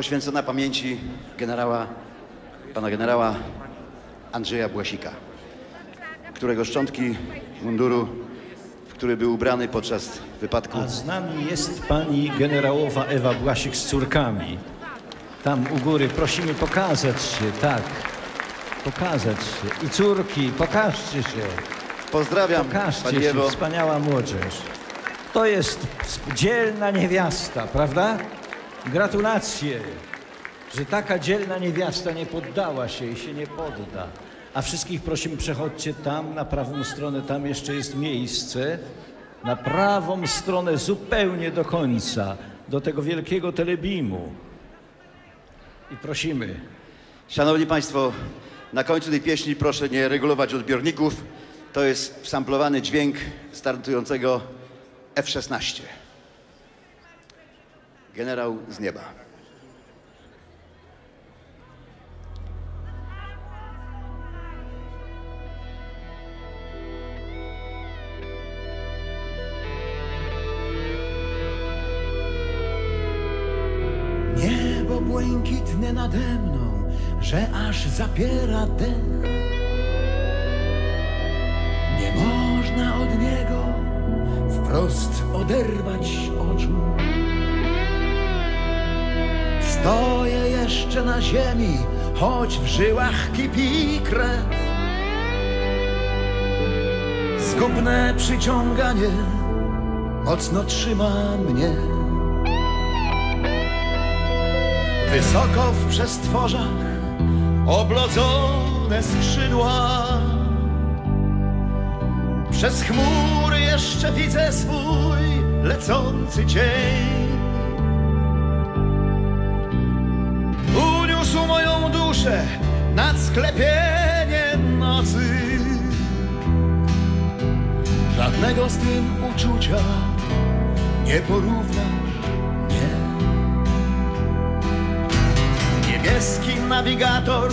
poświęcona pamięci generała, pana generała Andrzeja Błasika, którego szczątki munduru, w który był ubrany podczas wypadku, A z nami jest pani generałowa Ewa Błasik z córkami. Tam u góry prosimy pokazać się, tak. Pokazać się. I córki, pokażcie się. pozdrawiam Pokażcie Pani się, Ewo. wspaniała młodzież. To jest dzielna niewiasta, prawda? Gratulacje, że taka dzielna niewiasta nie poddała się i się nie podda. A wszystkich prosimy, przechodźcie tam, na prawą stronę, tam jeszcze jest miejsce. Na prawą stronę, zupełnie do końca, do tego wielkiego telebimu. I prosimy, Szanowni Państwo, na końcu tej pieśni proszę nie regulować odbiorników. To jest wsamplowany dźwięk startującego F-16. Generał z nieba. Niebo błękitne nade mną, że aż zapiera dech. Nie można od niego wprost oderwać oczu. Stoję jeszcze na ziemi, choć w żyłach kipi krew. Zgubne przyciąganie mocno trzyma mnie. Wysoko w przestworzach oblodzone skrzydła. Przez chmury jeszcze widzę swój lecący cień. Nad sklepieniem nocy. Żadnego z tym uczucia nie porównasz, nie. Niebieski nawigator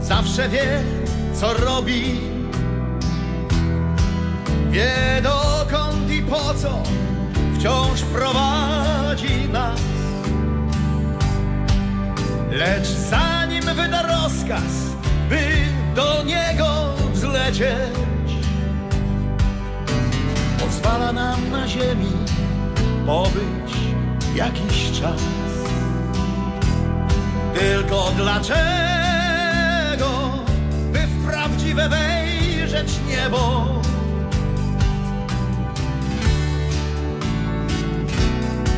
zawsze wie, co robi. Wie dokąd i po co wciąż prowadzi nas. Lecz zanim wyda rozkaz, by do niego wzlecieć, pozwala nam na ziemi pobyć jakiś czas. Tylko dlaczego, by w prawdziwe wejrzeć niebo?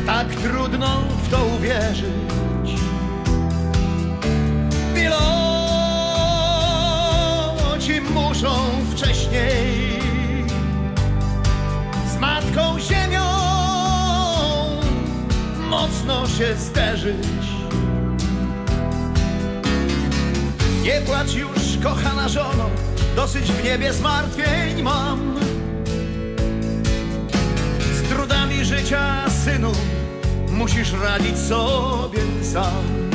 Tak trudno w to uwierzyć. Piloci muszą wcześniej z Matką Ziemią mocno się zderzyć. Nie płacz już, kochana żono, dosyć w niebie zmartwień mam. Z trudami życia, synu, musisz radzić sobie sam.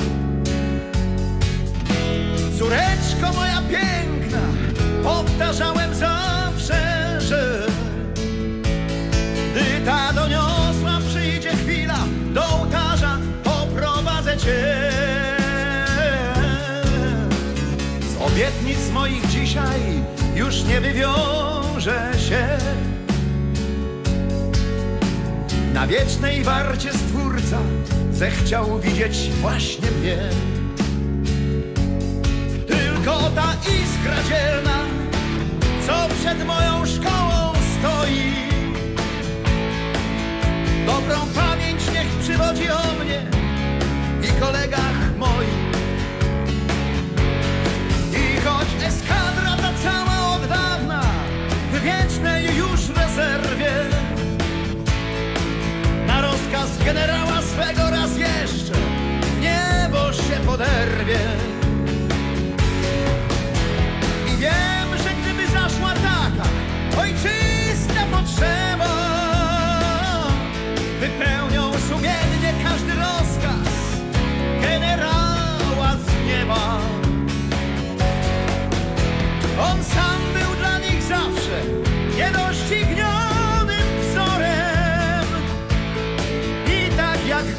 Córeczko moja piękna, powtarzałem zawsze, że gdy ta doniosła przyjdzie chwila, do ołtarza poprowadzę cię. Z obietnic moich dzisiaj już nie wywiąże się. Na wiecznej warcie Stwórca zechciał widzieć właśnie mnie. Iskra dzielna, co przed moją szkołą stoi. Dobrą pamięć niech przywodzi o mnie i kolegach moich. I choć eskadra ta cała od dawna w wiecznej już rezerwie na rozkaz generała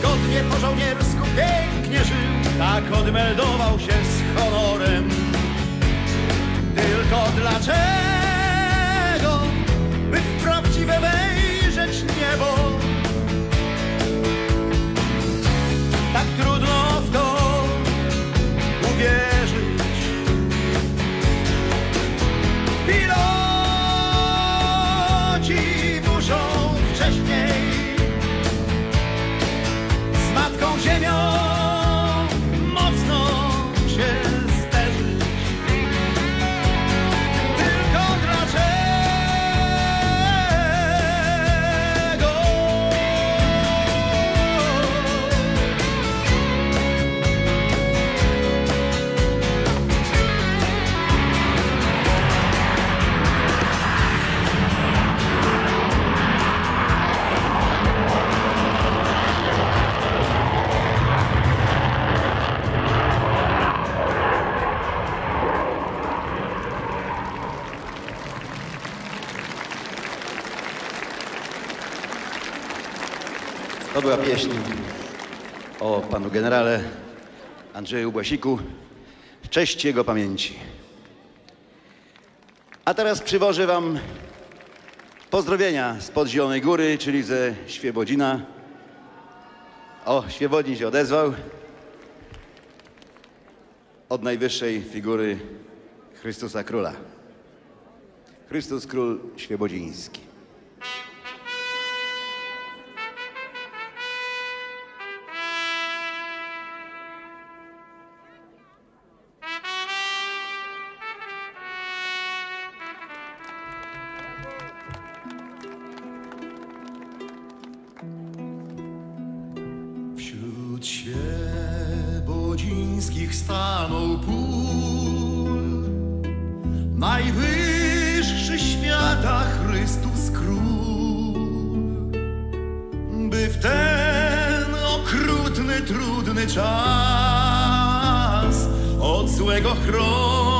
godnie po żołniersku pięknie tak odmeldował się z honorem. Tylko dlaczego, by w prawdziwe wejrzeć była pieśń o panu generale Andrzeju Błasiku w cześć jego pamięci. A teraz przywożę wam pozdrowienia spod Zielonej Góry, czyli ze Świebodzina. O, Świebodzin się odezwał. Od najwyższej figury Chrystusa Króla. Chrystus Król Świebodziński. Świebodzińskich stanął pól. Najwyższy świata Chrystus Król By w ten okrutny, trudny czas Od złego chronić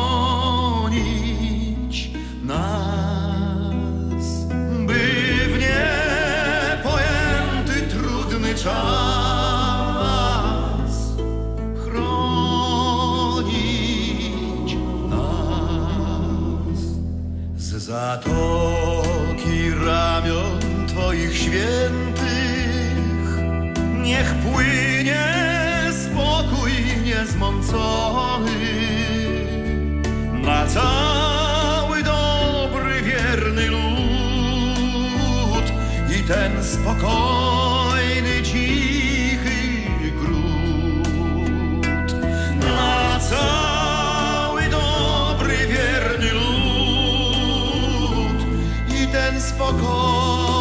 zatoki ramion Twoich świętych. Niech płynie spokój niezmącony na cały dobry, wierny lud i ten spokojny, spokojny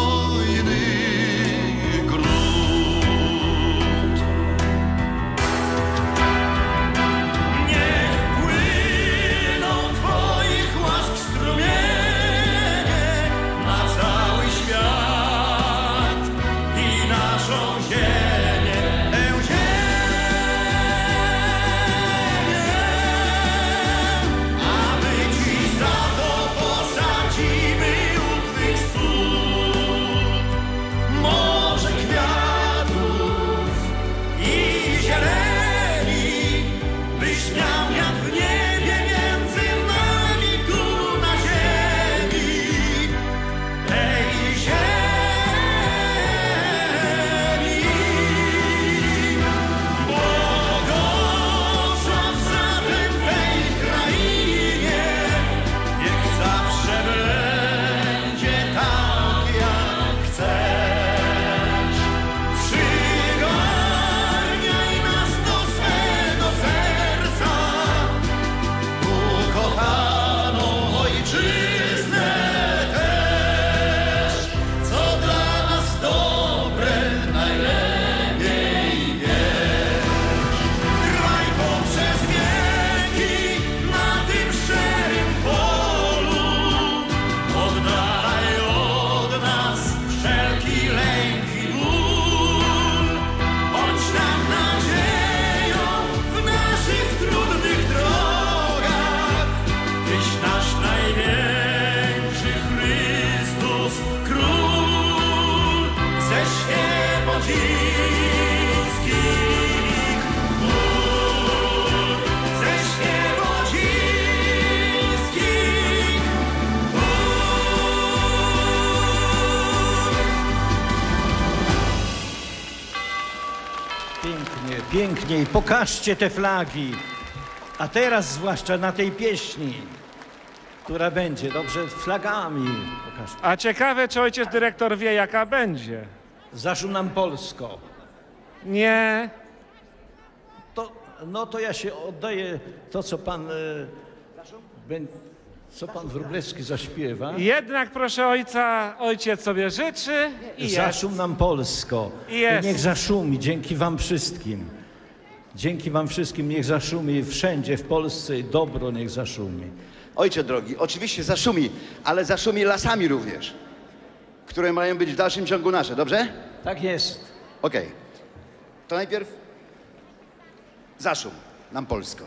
Pięknie, pięknie pokażcie te flagi. A teraz zwłaszcza na tej pieśni, która będzie, dobrze, flagami. A ciekawe, czy ojciec dyrektor wie, jaka będzie. Zaszu nam Polsko. Nie. To, no to ja się oddaję to, co pan, e, bę- co pan Wróblewski zaśpiewa. Jednak, proszę ojca, ojciec sobie życzy i jest. Zaszum nam Polsko. Jest. I niech zaszumi, dzięki wam wszystkim. Dzięki wam wszystkim niech zaszumi wszędzie w Polsce i dobro niech zaszumi. Ojcze drogi, oczywiście zaszumi, ale zaszumi lasami również, które mają być w dalszym ciągu nasze, dobrze? Tak jest. Okej. To najpierw zaszum nam Polsko,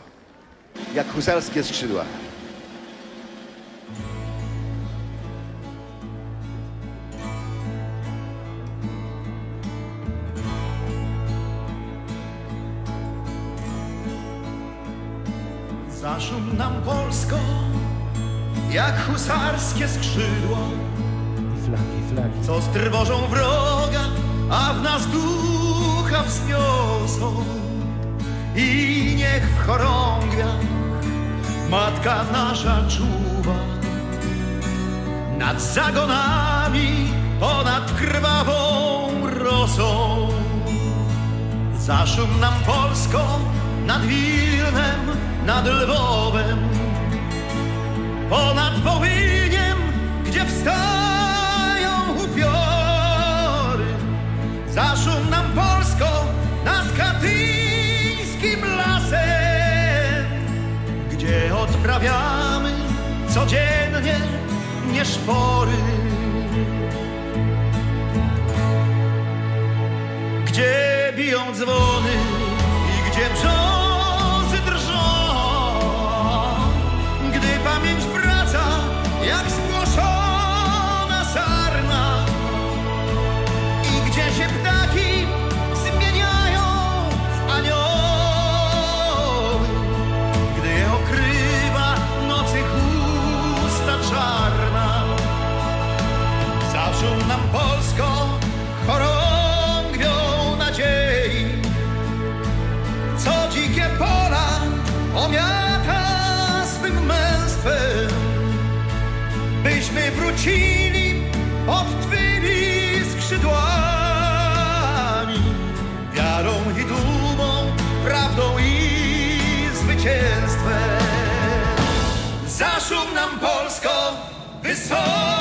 jak husarskie skrzydła. Zaszum nam Polsko, jak husarskie skrzydła, I flagi, flagi. co strwożą wroga, a w nas ducha wzniosą. I niech w chorągwiach matka nasza czuwa nad zagonami, ponad krwawą rosą. Zaszum nam Polsko nad Wilnem, nad Lwowem, ponad Wołyniem, gdzie wstają Zaszum nam Polsko nad katyńskim lasem, gdzie odprawiamy codziennie nieszpory. Gdzie biją dzwony i gdzie brzozy Zaszum nam Polsko, wysoko